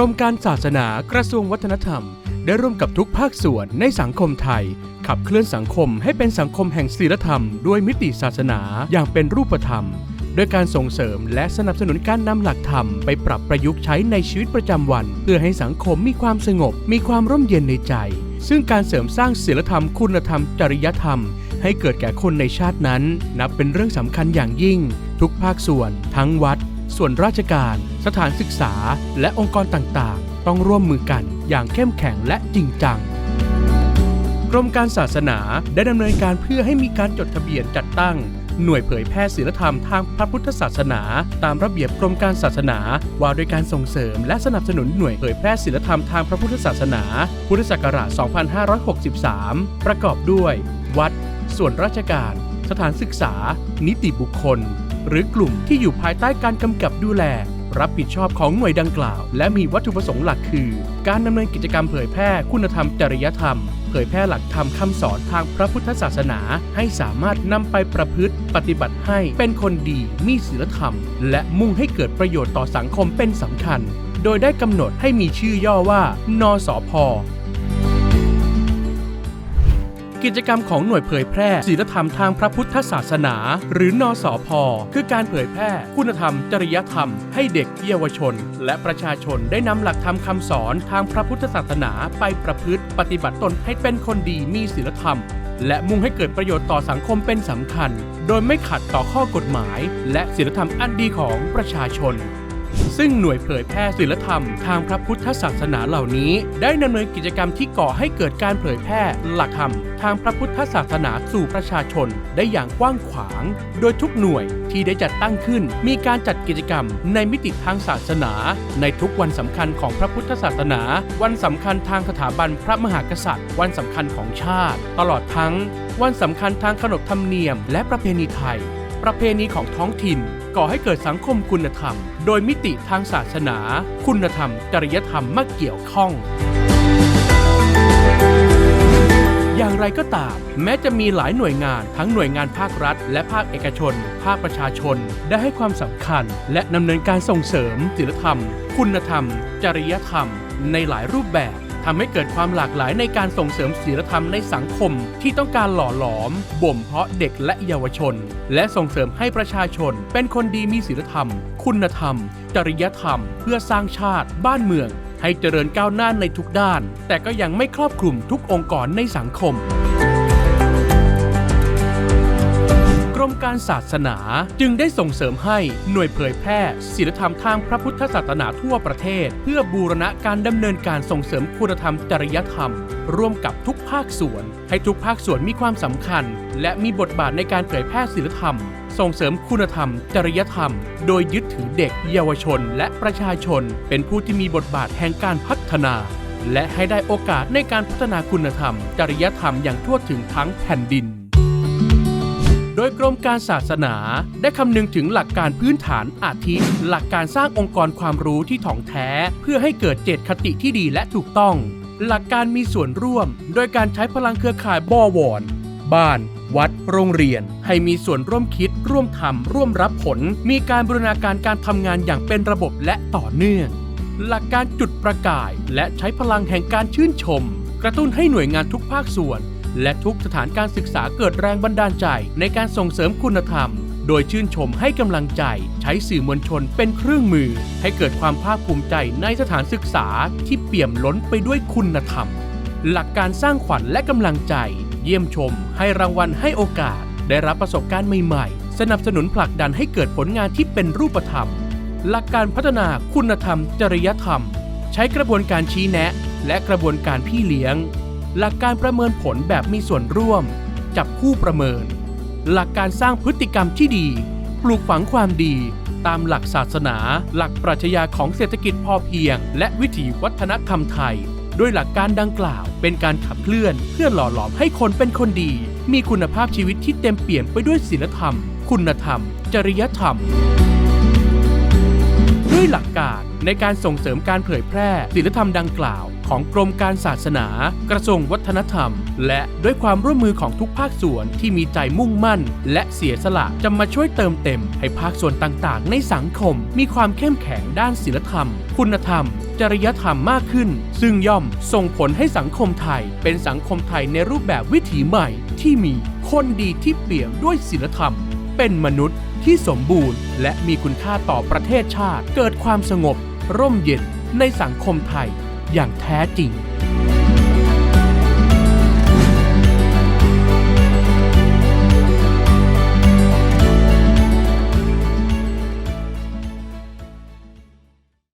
รมการศาสนากระทรวงวัฒนธรรม ได้ร่วมกับทุกภาคส่วนในสังคมไทย ขับเคลื่อนสังคมให้เป็นสังคมแห่งศีลธรรมด้วยมิติศาสนาอย่างเป็นรูปธรรมโดยการส่งเสริมและสนับสนุนการนำหลักธรรมไปปรับประยุกต์ใช้ในชีวิตประจำวัน เพื่อให้สังคมมีความสงบ มีความร่มเย็นในใจ ซึ่งการเสริมสร้างศีลธรรมคุณธรรม จริยธรรม ให้เกิดแก่คนในชาตินั้น นับเป็นเรื่องสำคัญอย่างยิ่ง ทุกภาคส่วน ทั้งวัด ส่วนราชการ สถานศึกษา และองค์กรต่างๆ ต้องร่วมมือกันอย่างเข้มแข็งและจริงจัง กรมการศาสนาได้ดำเนินการเพื่อให้มีการจดทะเบียนจัดตั้ง หน่วยเผยแพร่ศีลธรรมทางพระพุทธศาสนา ตามระเบียบกรมการศาสนา ว่าด้วยการส่งเสริม และสนับสนุนหน่วยเผยแพร่ศีลธรรมทางพระพุทธศาสนา พุทธศักราช 2563 ประกอบด้วย วัด ส่วนราชการ สถานศึกษา นิติบุคคล หรือกลุ่มที่อยู่ภายใต้การกำกับดูแล รับผิดชอบของหน่วยดังกล่าว และมีวัตถุประสงค์หลักคือ การดำเนินกิจกรรมเผยแพร่คุณธรรมจริยธรรม เผยแพร่หลักธรรมคำสอนทางพระพุทธศาสนา ให้สามารถนำไปประพฤติ ปฏิบัติให้เป็นคนดี มีศีลธรรม และมุ่งให้เกิดประโยชน์ต่อสังคมเป็นสำคัญ โดยได้กำหนดให้มีชื่อย่อว่า นสพ กิจกรรมของหน่วยเผยแพร่ศีลธรรมทางพระพุทธศาสนา หรือนอสอพอคือการเผยแพร่ คุณธรรม จริยธรรม ให้เด็กเยาวชน และประชาชนได้นำหลักธรรมคำสอนทางพระพุทธศาสนาไปประพฤติปฏิบัติตนให้เป็นคนดีมีศีลธรรม และมุ่งให้เกิดประโยชน์ต่อสังคมเป็นสำคัญ โดยไม่ขัดต่อข้อกฎหมาย และศีลธรรมอันดีของประชาชน ซึ่งหน่วยเผยแพร่ศีลธรรมทางพระพุทธศาสนาเหล่านี้ ได้ดำเนินกิจกรรมที่ก่อให้เกิดการเผยแพร่หลักธรรม ทางพระพุทธศาสนาสู่ประชาชน ได้อย่างกว้างขวาง โดยทุกหน่วยที่ได้จัดตั้งขึ้น มีการจัดกิจกรรมในมิติทางศาสนา ในทุกวันสำคัญของพระพุทธศาสนา วันสำคัญทางสถาบันพระมหากษัตริย์ วันสำคัญของชาติ ตลอดทั้ง วันสำคัญทางขนบธรรมเนียม และประเพณีไทย ประเพณีของท้องถิ่น ก่อให้เกิดสังคมคุณธรรม โดยมิติทางศาสนา คุณธรรม จริยธรรมมาเกี่ยวข้อง อย่างไรก็ตาม แม้จะมีหลายหน่วยงานทั้งหน่วยงานภาครัฐ และภาคเอกชน ภาคประชาชน ได้ให้ความสำคัญ และดำเนินการส่งเสริมศีลธรรม คุณธรรม จริยธรรม ในหลายรูปแบบ ทำให้เกิดความหลากหลายในการส่งเสริมศีลธรรมในสังคม ที่ต้องการหล่อหลอม บ่มเพาะเด็กและเยาวชน และส่งเสริมให้ประชาชน เป็นคนดีมีศีลธรรม คุณธรรม จริยธรรม เพื่อสร้างชาติ บ้านเมือง ให้เจริญก้าวหน้าในทุกด้าน แต่ก็ยังไม่ครอบคลุมทุกองค์กรในสังคม รมการศาสนา จึงได้ส่งเสริมให้หน่วยเผยแพร่ศีลธรรมทางพระพุทธศาสนาทั่วประเทศ เพื่อบูรณะการดำเนินการส่งเสริมคุณธรรมจริยธรรม ร่วมกับทุกภาคส่วน ให้ทุกภาคส่วนมีความสำคัญ และมีบทบาทในการเผยแพร่ศีลธรรม ส่งเสริมคุณธรรม จริยธรรม โดยยึดถือเด็ก เยาวชน และประชาชน เป็นผู้ที่มีบทบาทแห่งการพัฒนาและให้ได้โอกาสในการพัฒนาคุณธรรม จริยธรรมอย่างทั่วถึงทั้งแผ่นดิน ดยกรมการศาสนาได้คำนึงถึงหลักการพื้นฐานอาทิ หลักการสร้างองค์กรความรู้ที่ถ่องแท้ เพื่อให้เกิดเจตคติที่ดีและถูกต้อง หลักการมีส่วนร่วม โดยการใช้พลังเครือข่ายบอวอนบ้าน วัด โรงเรียน ให้มีส่วนร่วมคิด ร่วมทำร่วมรับผล มีการบูรณาการการทำงานอย่างเป็นระบบและต่อเนื่อง หลักการจุดประกาย และใช้พลังแห่งการชื่นชม กระตุ้นให้หน่วยงานทุกภาคส่วน และทุกสถานการศึกษาเกิดแรงบันดาลใจในการส่งเสริมคุณธรรม โดยชื่นชมให้กำลังใจใช้สื่อมวลชนเป็นเครื่องมือ ให้เกิดความภาคภูมิใจในสถานศึกษาที่เปี่ยมล้นไปด้วยคุณธรรม หลักการสร้างขวัญและกำลังใจ เยี่ยมชม ให้รางวัลให้โอกาส ได้รับประสบการณ์ใหม่ๆ สนับสนุนผลักดันให้เกิดผลงานที่เป็นรูปธรรม หลักการพัฒนาคุณธรรม จริยธรรม ใช้กระบวนการชี้แนะ และกระบวนการพี่เลี้ยง หลักการประเมินผลแบบมีส่วนร่วม จับคู่ประเมิน หลักการสร้างพฤติกรรมที่ดี ปลูกฝังความดี ตามหลักศาสนา หลักปรัชญาของเศรษฐกิจพอเพียง และวิถีวัฒนธรรมไทย โดยหลักการดังกล่าว เป็นการขับเคลื่อน เพื่อหล่อหลอมให้คนเป็นคนดี มีคุณภาพชีวิตที่เต็มเปี่ยมไปด้วยศีลธรรม คุณธรรม จริยธรรมด้วยหลักการในการส่งเสริมการเผยแพร่ศีลธรรมดังกล่าว ของกรมการศาสนา กระทรวงวัฒนธรรม และด้วยความร่วมมือของทุกภาคส่วนที่มีใจมุ่งมั่น และเสียสละจะมาช่วยเติมเต็ม ให้ภาคส่วนต่างๆ ในสังคม มีความเข้มแข็งด้านศีลธรรม คุณธรรม จริยธรรมมากขึ้น ซึ่งย่อมส่งผลให้สังคมไทย เป็นสังคมไทยในรูปแบบวิถีใหม่ ที่มีคนดีที่เปี่ยมด้วยศีลธรรม เป็นมนุษย์ที่สมบูรณ์ และมีคุณค่าต่อประเทศชาติ เกิดความสงบ ร่มเย็นในสังคมไทย อย่างแท้จริง